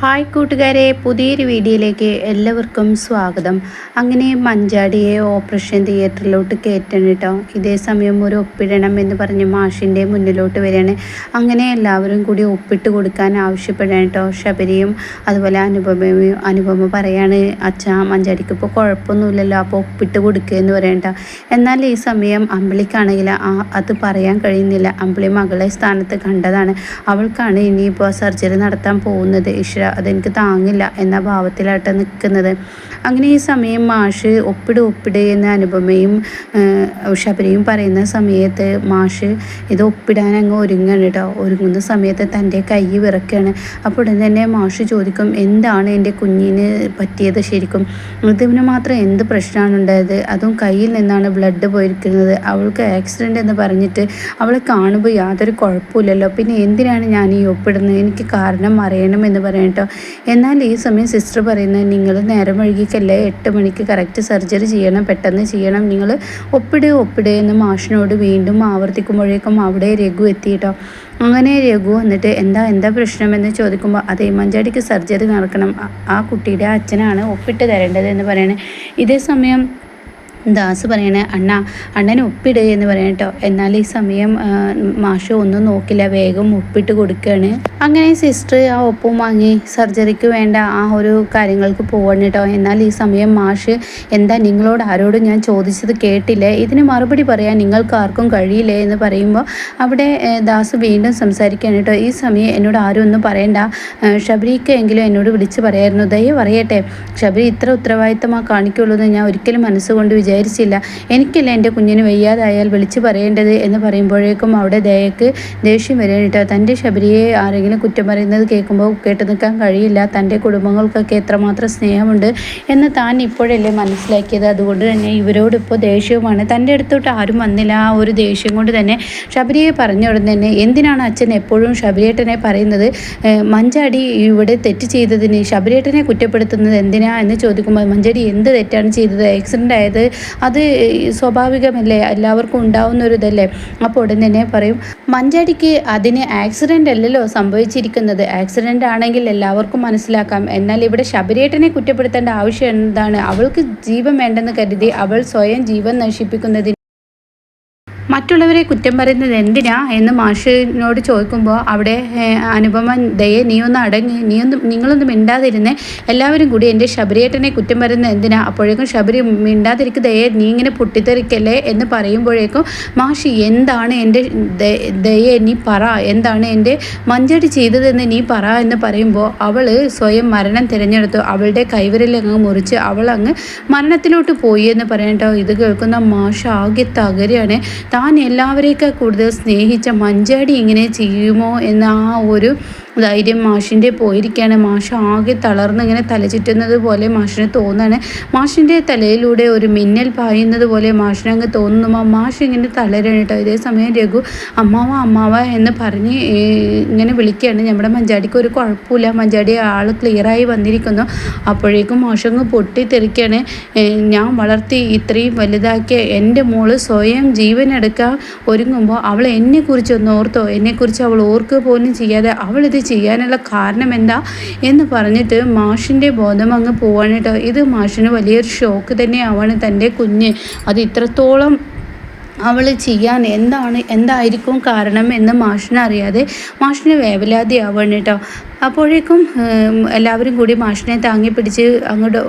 Hi കൂട്ടുകാരെ പുതിയൊരു വീഡിയോയിലേക്ക് എല്ലാവർക്കും സ്വാഗതം. അങ്ങനെ മഞ്ചാടിയെ ഓപ്പറേഷൻ തിയേറ്ററിലോട്ട് കയറ്റണം കേട്ടോ. ഇതേ സമയം ഒരു ഒപ്പിടണം എന്ന് പറഞ്ഞ് മാഷിന്റെ മുന്നിലോട്ട് വരികയാണ്. അങ്ങനെ എല്ലാവരും കൂടി ഒപ്പിട്ട് കൊടുക്കാൻ ആവശ്യപ്പെടാൻ കേട്ടോ. ശബരിയും അതുപോലെ അനുപമയും അനുപമ പറയാണ് അച്ഛാ മഞ്ചാടിക്ക് ഇപ്പോൾ കുഴപ്പമൊന്നുമില്ലല്ലോ അപ്പോൾ ഒപ്പിട്ട് കൊടുക്കുക എന്ന് പറയണ്ട എന്നാൽ ഈ സമയം അമ്പിളിക്കാണെങ്കിൽ അത് പറയാൻ കഴിയുന്നില്ല. അമ്പിളി മകളെ സ്ഥാനത്ത് കണ്ടതാണ്. അവൾക്കാണ് ഇനിയിപ്പോൾ സർജറി നടത്താൻ പോകുന്നത്. ഈശ്വര അതെനിക്ക് താങ്ങില്ല എന്ന ഭാവത്തിലായിട്ട് നിൽക്കുന്നത്. അങ്ങനെ ഈ സമയം മാഷ് ഒപ്പിട് ഒപ്പിട് എന്ന അനുപമയും ശബരിയും പറയുന്ന സമയത്ത് മാഷ് ഇത് ഒപ്പിടാൻ അങ്ങ് ഒരുങ്ങാണ് കേട്ടോ. ഒരുങ്ങുന്ന സമയത്ത് തന്റെ കൈ വിറക്കുകയാണ് അപ്പോൾ ഉടൻ തന്നെ മാഷ് ചോദിക്കും എന്താണ് എന്റെ കുഞ്ഞിന് പറ്റിയത് ശരിക്കും? ഇതിന് മാത്രം എന്ത് പ്രശ്നമാണ് ഉണ്ടായത്? അതും കയ്യിൽ നിന്നാണ് ബ്ലഡ് പോയിരിക്കുന്നത്. അവൾക്ക് ആക്സിഡന്റ് എന്ന് പറഞ്ഞിട്ട് അവളെ കാണുമ്പോൾ യാതൊരു കുഴപ്പമില്ലല്ലോ. പിന്നെ എന്തിനാണ് ഞാൻ ഈ ഒപ്പിടുന്നത്? എനിക്ക് കാരണം അറിയണം എന്ന് പറയാം കേട്ടോ. എന്നാൽ ഈ സമയം സിസ്റ്റർ പറയുന്നത് നിങ്ങൾ നേരം വൈകിക്കല്ലേ? എട്ട് മണിക്ക് കറക്റ്റ് സർജറി ചെയ്യണം പെട്ടെന്ന് ചെയ്യണം. നിങ്ങൾ ഒപ്പിടേ ഒപ്പിടേ എന്ന് മാഷിനോട് വീണ്ടും ആവർത്തിക്കുമ്പോഴേക്കും അവിടെ രഘു എത്തിയിട്ടോ അങ്ങനെ രഘു വന്നിട്ട് എന്താ എന്താ പ്രശ്നമെന്ന് ചോദിക്കുമ്പോൾ അതേ മഞ്ചാടിക്ക് സർജറി നടക്കണം. ആ കുട്ടിയുടെ അച്ഛനാണ് ഒപ്പിട്ട് തരേണ്ടത് എന്ന് പറയുന്നത് ഇതേ സമയം ദാസ് പറയണേ അണ്ണ അണ്ണനെ ഉപ്പിട് എന്ന് പറയണം കേട്ടോ എന്നാൽ ഈ സമയം മാഷ് ഒന്നും നോക്കില്ല വേഗം ഉപ്പിട്ട് കൊടുക്കുകയാണ് അങ്ങനെ സിസ്റ്റർ ആ ഒപ്പും വാങ്ങി സർജറിക്ക് വേണ്ട ആ ഒരു കാര്യങ്ങൾക്ക് പോകണം കേട്ടോ എന്നാൽ ഈ സമയം മാഷ് എന്താ നിങ്ങളോട് ആരോടും ഞാൻ ചോദിച്ചത് കേട്ടില്ലേ. ഇതിന് മറുപടി പറയാൻ നിങ്ങൾക്ക് ആർക്കും കഴിയില്ലേ? എന്ന് പറയുമ്പോൾ അവിടെ ദാസ് വീണ്ടും സംസാരിക്കുകയാണ് കേട്ടോ ഈ സമയം എന്നോട് ആരും ഒന്നും പറയണ്ട. ഷബരിക്ക് എങ്കിലും എന്നോട് വിളിച്ച് പറയായിരുന്നു. ദയ പറയട്ടെ ശബരി ഇത്ര ഉത്തരവാദിത്തമാണ് കാണിക്കുള്ളൂ എന്ന് ഞാൻ ഒരിക്കലും മനസ്സുകൊണ്ട് വിചാരിച്ചു വിചാരിച്ചില്ല. എനിക്കല്ല എന്റെ കുഞ്ഞിന് വയ്യാതായാൽ വിളിച്ചു പറയേണ്ടത് എന്ന് പറയുമ്പോഴേക്കും അവിടെ ദയക്ക് ദേഷ്യം വരാനിട്ടോ തന്റെ ശബരിയെ ആരെങ്കിലും കുറ്റം പറയുന്നത് കേൾക്കുമ്പോൾ കേട്ടു നിൽക്കാൻ കഴിയില്ല. തന്റെ കുടുംബങ്ങൾക്കൊക്കെ എത്രമാത്രം സ്നേഹമുണ്ട് എന്ന് താൻ ഇപ്പോഴല്ലേ മനസ്സിലാക്കിയത്. അതുകൊണ്ട് തന്നെ ഇവരോട് ഇപ്പോൾ ദേഷ്യവുമാണ്. തന്റെ അടുത്തോട്ട് ആരും വന്നില്ല. ആ ഒരു ദേഷ്യം കൊണ്ട് തന്നെ ശബരിയെ പറഞ്ഞ തന്നെ എന്തിനാണ് അച്ഛൻ എപ്പോഴും ശബരിയേട്ടനെ പറയുന്നത്? മഞ്ചാടി ഇവിടെ തെറ്റ് ചെയ്തതിന് ശബരിയേട്ടനെ കുറ്റപ്പെടുത്തുന്നത് എന്തിനാ എന്ന് ചോദിക്കുമ്പോൾ മഞ്ചാടി എന്ത് തെറ്റാണ് ചെയ്തത്? ആക്സിഡന്റ് ആയത് അത് സ്വാഭാവികമല്ലേ? എല്ലാവർക്കും ഉണ്ടാവുന്ന ഒരു ഇതല്ലേ അപ്പോൾ ഉടൻ തന്നെ പറയും മഞ്ചാടിക്ക് അതിന് ആക്സിഡന്റ് അല്ലല്ലോ സംഭവിച്ചിരിക്കുന്നത്. ആക്സിഡന്റ് ആണെങ്കിൽ എല്ലാവർക്കും മനസ്സിലാക്കാം. എന്നാൽ ഇവിടെ ശബരിയേട്ടനെ കുറ്റപ്പെടുത്തേണ്ട ആവശ്യം എന്താണ്? അവൾക്ക് ജീവൻ വേണ്ടെന്ന് കരുതി അവൾ സ്വയം ജീവൻ നശിപ്പിക്കുന്നതിന് മറ്റുള്ളവരെ കുറ്റം പറയുന്നത് എന്തിനാ എന്ന് മാഷിനോട് ചോദിക്കുമ്പോൾ അവിടെ അനുപമ ദയെ നീ ഒന്ന് അടങ്ങി നീ നിങ്ങളൊന്നും മിണ്ടാതിരുന്നേ. എല്ലാവരും കൂടി എന്റെ ശബരിയേട്ടനെ കുറ്റം പറയുന്നത് എന്തിനാ? അപ്പോഴേക്കും ശബരി മിണ്ടാതിരിക്കും ദയെ നീ ഇങ്ങനെ പൊട്ടിത്തെറിക്കല്ലേ എന്ന് പറയുമ്പോഴേക്കും മാഷി എന്താണ് എന്റെ ദയെ നീ പറ എന്താണ് എന്റെ മഞ്ചടി ചെയ്തതെന്ന് നീ പറ എന്ന് പറയുമ്പോൾ അവൾ സ്വയം മരണം തിരഞ്ഞെടുത്തു. അവളുടെ കൈവരലങ്ങ് മുറിച്ച് അവൾ അങ്ങ് മരണത്തിലോട്ട് പോയി എന്ന് പറയട്ടോ ഇത് കേൾക്കുന്ന മാഷ ആകെ തകരെയാണ് താൻ എല്ലാവരെയൊക്കെ കൂടുതൽ സ്നേഹിച്ച മഞ്ചാടി ഇങ്ങനെ ചെയ്യുമോ എന്ന ആ ഒരു ധൈര്യം മാഷിന്റെ പോയിരിക്കുകയാണ് മാഷ് ആകെ തളർന്ന് ഇങ്ങനെ തലചുറ്റുന്നത് പോലെ മാഷിന് തോന്നാണ്. മാഷിന്റെ തലയിലൂടെ ഒരു മിന്നൽ പായുന്നത് പോലെ മാഷിനങ്ങ് തോന്നുന്നു. മാഷ് ഇങ്ങനെ തളരാണ് കേട്ടോ. ഇതേ സമയം രഘു അമ്മാവ അമ്മാവ എന്ന് പറഞ്ഞ് ഇങ്ങനെ വിളിക്കുകയാണ്. നമ്മുടെ മഞ്ചാടിക്ക് ഒരു കുഴപ്പമില്ല. മഞ്ചാടി ആൾ ക്ലിയറായി വന്നിരിക്കുന്നു. അപ്പോഴേക്കും മാഷങ്ങ് പൊട്ടിത്തെറിക്കുകയാണ്. ഞാൻ വളർത്തി ഇത്രയും വലുതാക്കിയ എന്റെ മോൾ സ്വയം ജീവനെടുക്കാൻ ഒരുങ്ങുമ്പോൾ അവൾ എന്നെക്കുറിച്ച് ഒന്ന് ഓർത്തോ? എന്നെക്കുറിച്ച് അവൾ ഓർക്കുക പോലും ചെയ്യാതെ അവളിത് ചെയ്യാനുള്ള കാരണം എന്താ എന്ന് പറഞ്ഞിട്ട് മാഷിന്റെ ബോധം അങ്ങ് പോവാണ് കേട്ടോ. ഇത് മാഷിന് വലിയൊരു ഷോക്ക് തന്നെയാവാണ് തന്റെ കുഞ്ഞ്. അത് ഇത്രത്തോളം അവൾ ചെയ്യാൻ എന്താണ് എന്തായിരിക്കും കാരണം എന്ന് മാഷിനറിയാതെ മാഷിന് വേവലാതി ആവാണ് കേട്ടോ. അപ്പോഴേക്കും എല്ലാവരും കൂടി മാഷിനെ താങ്ങി പിടിച്ച് അങ്ങോട്ട്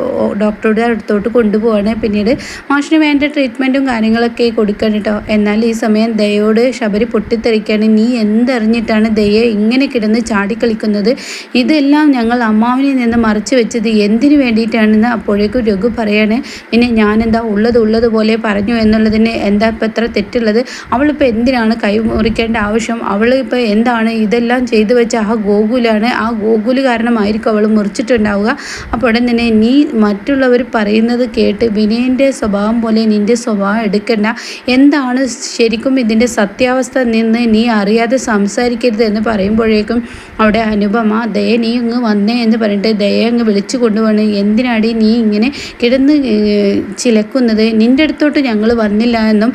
ഡോക്ടറുടെ അടുത്തോട്ട് കൊണ്ടുപോവാണ്. പിന്നീട് മാഷിന് വേണ്ട ട്രീറ്റ്മെന്റും കാര്യങ്ങളൊക്കെ കൊടുക്കണം കേട്ടോ എന്നാൽ ഈ സമയം ദയോട് ശബരി പൊട്ടിത്തെറിക്കാണ്. നീ എന്തറിഞ്ഞിട്ടാണ് ദയെ ഇങ്ങനെ കിടന്ന് ചാടിക്കളിക്കുന്നത് ഇതെല്ലാം ഞങ്ങൾ അമ്മാവിനെ നിന്ന് മറച്ചു വെച്ചത് എന്തിനു വേണ്ടിയിട്ടാണെന്ന് അപ്പോഴേക്കും രഘു പറയാണ്. പിന്നെ ഞാനെന്താ ഉള്ളത് ഉള്ളതുപോലെ പറഞ്ഞു എന്നുള്ളതിന് എന്താ ഇപ്പം എത്ര തെറ്റുള്ളത്? അവളിപ്പോൾ എന്തിനാണ് കൈ മുറിക്കേണ്ട ആവശ്യം? അവൾ ഇപ്പോൾ എന്താണ് ഇതെല്ലാം ചെയ്തു വെച്ച ആ ഗോകുലാണ് ആ ഗോകുൽ കാരണമായിരിക്കും അവൾ മുറിച്ചിട്ടുണ്ടാവുക. അപ്പോൾ ഉടൻ തന്നെ നീ മറ്റുള്ളവർ പറയുന്നത് കേട്ട് വിനയന്റെ സ്വഭാവം പോലെ നിന്റെ സ്വഭാവം എടുക്കണ്ട. എന്താണ് ശരിക്കും ഇതിന്റെ സത്യാവസ്ഥ നിന്ന് നീ അറിയാതെ സംസാരിക്കരുത് എന്ന് പറയുമ്പോഴേക്കും അവിടെ അനുപമ ദയ നീ ഇങ്ങ് വന്നേ എന്ന് പറഞ്ഞിട്ട് ദയ അങ്ങ് വിളിച്ചു കൊണ്ടുപോകണം എന്തിനാടി നീ ഇങ്ങനെ കിടന്ന് ചിലക്കുന്നത്? നിന്റെ അടുത്തോട്ട് ഞങ്ങൾ വന്നില്ല എന്നും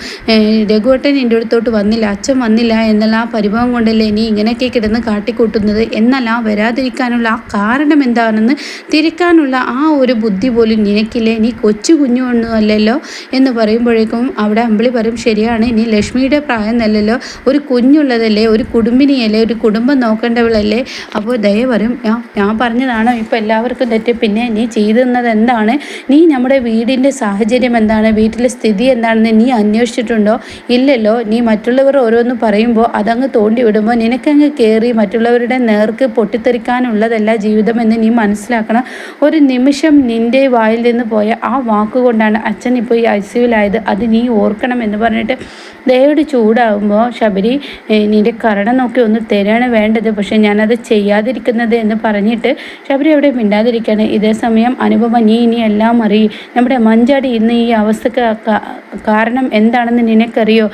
രഘുവട്ടൻ എന്റെ അടുത്തോട്ട് വന്നില്ല അച്ഛൻ വന്നില്ല എന്നുള്ള ആ പരിഭവം കൊണ്ടല്ലേ നീ ഇങ്ങനെയൊക്കെ കിടന്ന് കാട്ടിക്കൂട്ടുന്നത്? എന്നല്ല വരാതിരിക്കാനുള്ള ആ കാരണം എന്താണെന്ന് തിരിക്കാനുള്ള ആ ഒരു ബുദ്ധി പോലും നിനക്കില്ലേ? നീ കൊച്ചു കുഞ്ഞൊന്നുമല്ലല്ലോ എന്ന് പറയുമ്പോഴേക്കും അവിടെ അമ്പിളി പറയും ശരിയാണ് ഇനി ലക്ഷ്മിയുടെ പ്രായം നല്ലല്ലോ ഒരു കുഞ്ഞുള്ളതല്ലേ ഒരു കുടുംബിനിയല്ലേ ഒരു കുടുംബം നോക്കേണ്ടവളല്ലേ? അപ്പോൾ ദയ പറയും ഞാൻ പറഞ്ഞതാണോ? ഇപ്പോൾ എല്ലാവർക്കും തെറ്റ്. പിന്നെ നീ ചെയ്തുന്നത് എന്താണ്? നീ നമ്മുടെ വീടിന്റെ സാഹചര്യം എന്താണ്? വീട്ടിലെ സ്ഥിതി എന്താണെന്ന് നീ അന്വേഷിച്ചിട്ടുണ്ടോ? ഇല്ലല്ലോ. നീ മറ്റുള്ളവർ ഓരോന്ന് പറയുമ്പോൾ അതങ്ങ് തോണ്ടി വിടുമ്പോൾ നിനക്കങ്ങ് കയറി മറ്റുള്ളവരുടെ നേർക്ക് പൊട്ടിത്തെറിക്കാനുള്ളതല്ല ജീവിതമെന്ന് നീ മനസ്സിലാക്കണം. ഒരു നിമിഷം നിന്റെ വായിൽ നിന്ന് പോയ ആ വാക്കുകൊണ്ടാണ് അച്ഛൻ ഇപ്പോൾ ഈ ഐ സിയുലായത് അത് നീ ഓർക്കണം എന്ന് പറഞ്ഞിട്ട് ദയോട് ചൂടാകുമ്പോൾ ശബരി നിന്റെ കരണം നോക്കി ഒന്ന് തരാണ് വേണ്ടത്. പക്ഷേ ഞാനത് ചെയ്യാതിരിക്കുന്നത് എന്ന് പറഞ്ഞിട്ട് ശബരി അവിടെ മിണ്ടാതിരിക്കുകയാണ്. ഇതേ സമയം അനുപമ നീ ഇനി എല്ലാം അറിയും. നമ്മുടെ മഞ്ചാടി ഇന്ന് ഈ അവസ്ഥക്ക് കാരണം എന്താണെന്ന് നിനക്കറിയോ?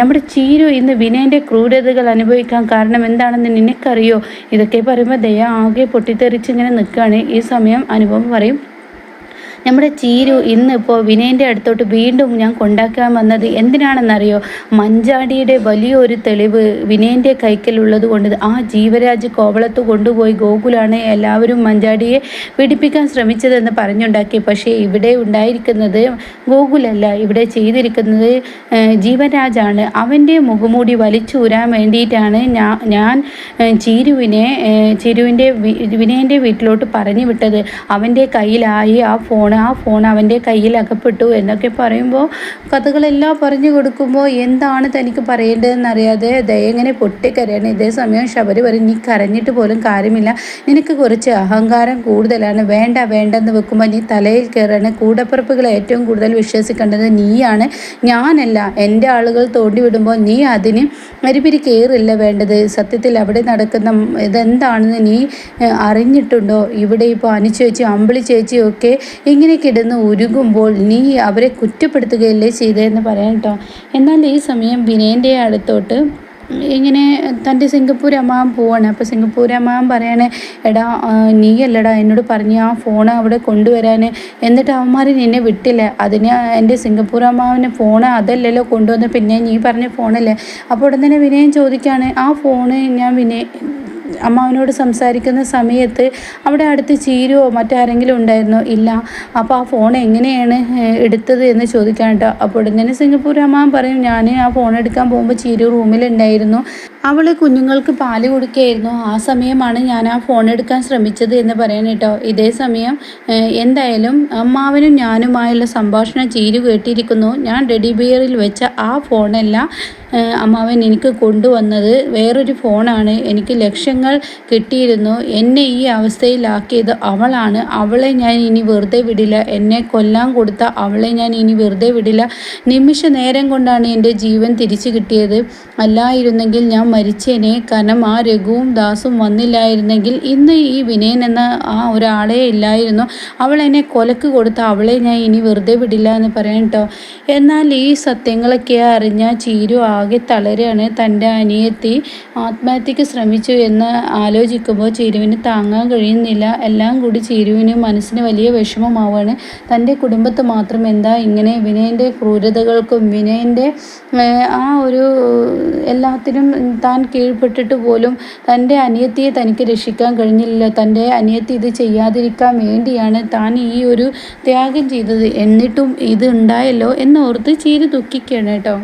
നമ്മുടെ ചീരു ഇന്ന് വിനയന്റെ ക്രൂരതകൾ അനുഭവിക്കാൻ കാരണം എന്താണെന്ന് നിനക്കറിയോ? ഇതൊക്കെ പറയുമ്പോൾ ദയ ആകെ പൊട്ടിത്തെറിച്ച് ഇങ്ങനെ നിൽക്കുകയാണ്. ഈ സമയം അനുഭവം പറയും നമ്മുടെ ചീരു ഇന്നിപ്പോൾ വിനയന്റെ അടുത്തോട്ട് വീണ്ടും ഞാൻ കൊണ്ടാക്കാൻ വന്നത് എന്തിനാണെന്നറിയോ? മഞ്ചാടിയുടെ വലിയൊരു തെളിവ് വിനയന്റെ കൈക്കലുള്ളത് കൊണ്ട് ആ ജീവരാജ് കോവളത്ത് കൊണ്ടുപോയി ഗോകുലാണ് എല്ലാവരും മഞ്ചാടിയെ പീഡിപ്പിക്കാൻ ശ്രമിച്ചതെന്ന് പറഞ്ഞുണ്ടാക്കി. പക്ഷേ ഇവിടെ ഉണ്ടായിരിക്കുന്നത് ഗോകുലല്ല. ഇവിടെ ചെയ്തിരിക്കുന്നത് ജീവരാജാണ് അവന്റെ മുഖമൂടി വലിച്ചൂരാൻ വേണ്ടിയിട്ടാണ് ഞാൻ ഞാൻ ചീരുവിനെ ചീരുവിന്റെ വിനയന്റെ വീട്ടിലോട്ട് പറഞ്ഞു വിട്ടത് അവന്റെ കയ്യിലായി ആ ഫോൺ ഫോൺ ആ ഫോൺ അവന്റെ കയ്യിൽ അകപ്പെട്ടു എന്നൊക്കെ പറയുമ്പോൾ കഥകളെല്ലാം പറഞ്ഞു കൊടുക്കുമ്പോൾ എന്താണ് തനിക്ക് പറയേണ്ടതെന്ന് അറിയാതെ ദയങ്ങനെ പൊട്ടിക്കരയാണ്. ഇതേ സമയം ശബരി പറയും നീ കരഞ്ഞിട്ട് പോലും കാര്യമില്ല. നിനക്ക് കുറച്ച് അഹങ്കാരം കൂടുതലാണ്. വേണ്ട വേണ്ടെന്ന് വെക്കുമ്പോൾ നീ തലയിൽ കയറാണ് കൂടപ്പിറപ്പുകളെ ഏറ്റവും കൂടുതൽ വിശ്വസിക്കേണ്ടത് നീയാണ്. ഞാനല്ല. എന്റെ ആളുകൾ തോണ്ടി വിടുമ്പോൾ നീ അതിന് അരിപിരി കയറില്ല വേണ്ടത്. സത്യത്തിൽ അവിടെ നടക്കുന്ന ഇതെന്താണെന്ന് നീ അറിഞ്ഞിട്ടുണ്ടോ? ഇവിടെ ഇപ്പോൾ അനുചേച്ചി അമ്പിളി ചേച്ചിയൊക്കെ ഇങ്ങനെ കിടന്ന് ഉരുകുമ്പോൾ നീ അവരെ കുറ്റപ്പെടുത്തുകയല്ലേ ചെയ്തതെന്ന് പറയാം കേട്ടോ എന്നാൽ ഈ സമയം വിനയന്റെ അടുത്തോട്ട് ഇങ്ങനെ തന്റെ സിംഗപ്പൂർ അമ്മാവൻ പോവാണ്. അപ്പോൾ സിംഗപ്പൂർ അമ്മാവൻ പറയാണ് എടാ നീയല്ലടാ എന്നോട് പറഞ്ഞ് ആ ഫോൺ അവിടെ കൊണ്ടുവരാൻ എന്നിട്ട് അവന്മാർ നിന്നെ വിട്ടില്ല. അതിന് എന്റെ സിംഗപ്പൂർ അമ്മാവന് ഫോൺ അതല്ലല്ലോ കൊണ്ടുവന്ന്. പിന്നെ നീ പറഞ്ഞ ഫോണല്ലേ അപ്പോൾ ഉടൻ തന്നെ വിനയം ചോദിക്കുകയാണ് ആ ഫോണ് ഞാൻ വിനയ അമ്മാവനോട് സംസാരിക്കുന്ന സമയത്ത് അവിടെ അടുത്ത് ചീരുവോ മറ്റാരെങ്കിലും ഉണ്ടായിരുന്നോ? ഇല്ല. അപ്പോൾ ആ ഫോൺ എങ്ങനെയാണ് എടുത്തത് എന്ന് ചോദിക്കാൻ കേട്ടോ. അപ്പോൾ ഉടനെ സിംഗപ്പൂർ അമ്മാവൻ പറയും ഞാൻ ആ ഫോൺ എടുക്കാൻ പോകുമ്പോൾ ചീരു റൂമിലുണ്ടായിരുന്നു അവൾ കുഞ്ഞുങ്ങൾക്ക് പാൽ കൊടുക്കുകയായിരുന്നു. ആ സമയമാണ് ഞാൻ ആ ഫോൺ എടുക്കാൻ ശ്രമിച്ചത് എന്ന് പറയാൻ കേട്ടോ. ഇതേ സമയം എന്തായാലും അമ്മാവനും ഞാനുമായുള്ള സംഭാഷണം ചീരു കേട്ടിരിക്കുന്നു. ഞാൻ റെഡി ബിയറിൽ വെച്ച ആ ഫോണല്ല അമ്മാവൻ എനിക്ക് കൊണ്ടുവന്നത്. വേറൊരു ഫോണാണ് എനിക്ക് ലക്ഷ്യങ്ങൾ കിട്ടിയിരുന്നു. എന്നെ ഈ അവസ്ഥയിലാക്കിയത് അവളാണ്. അവളെ ഞാൻ ഇനി വെറുതെ വിടില്ല. എന്നെ കൊല്ലാൻ കൊടുത്ത അവളെ ഞാൻ ഇനി വെറുതെ വിടില്ല. നിമിഷ നേരം കൊണ്ടാണ് എന്റെ ജീവൻ തിരിച്ചു കിട്ടിയത്. അല്ലായിരുന്നെങ്കിൽ ഞാൻ മരിച്ചേനെ. കനം ആ രഘുവും ദാസും വന്നില്ലായിരുന്നെങ്കിൽ ഇന്ന് ഈ വിനയൻ എന്ന ആ ഒരാളെ ഇല്ലായിരുന്നു. അവൾ എന്നെ കൊലക്ക് കൊടുത്ത അവളെ ഞാൻ ഇനി വെറുതെ വിടില്ല എന്ന് പറയാം കേട്ടോ എന്നാൽ ഈ സത്യങ്ങളൊക്കെ അറിഞ്ഞ ചീരു ആകെ തളരുകയാണ് തന്റെ അനിയത്തി ആത്മഹത്യക്ക് ശ്രമിച്ചു എന്ന് ആലോചിക്കുമ്പോൾ ചീരുവിന് താങ്ങാൻ കഴിയുന്നില്ല. എല്ലാം കൂടി ചീരുവിന് മനസ്സിന് വലിയ വിഷമമാവാണ്. തന്റെ കുടുംബത്ത് മാത്രം എന്താ ഇങ്ങനെ വിനയന്റെ ക്രൂരതകൾക്കും വിനയന്റെ ആ ഒരു എല്ലാത്തിനും താൻ കീഴ്പ്പെട്ടിട്ട് പോലും തന്റെ അനിയത്തിയെ തനിക്ക് രക്ഷിക്കാൻ കഴിഞ്ഞില്ല. തന്റെ അനിയത്തി ഇത് ചെയ്യാതിരിക്കാൻ വേണ്ടിയാണ് താൻ ഈ ഒരു ത്യാഗം ചെയ്തത്. എന്നിട്ടും ഇത് ഉണ്ടായല്ലോ എന്നോർത്ത് ചീര് ദുഃഖിക്കുകയാണ് കേട്ടോ.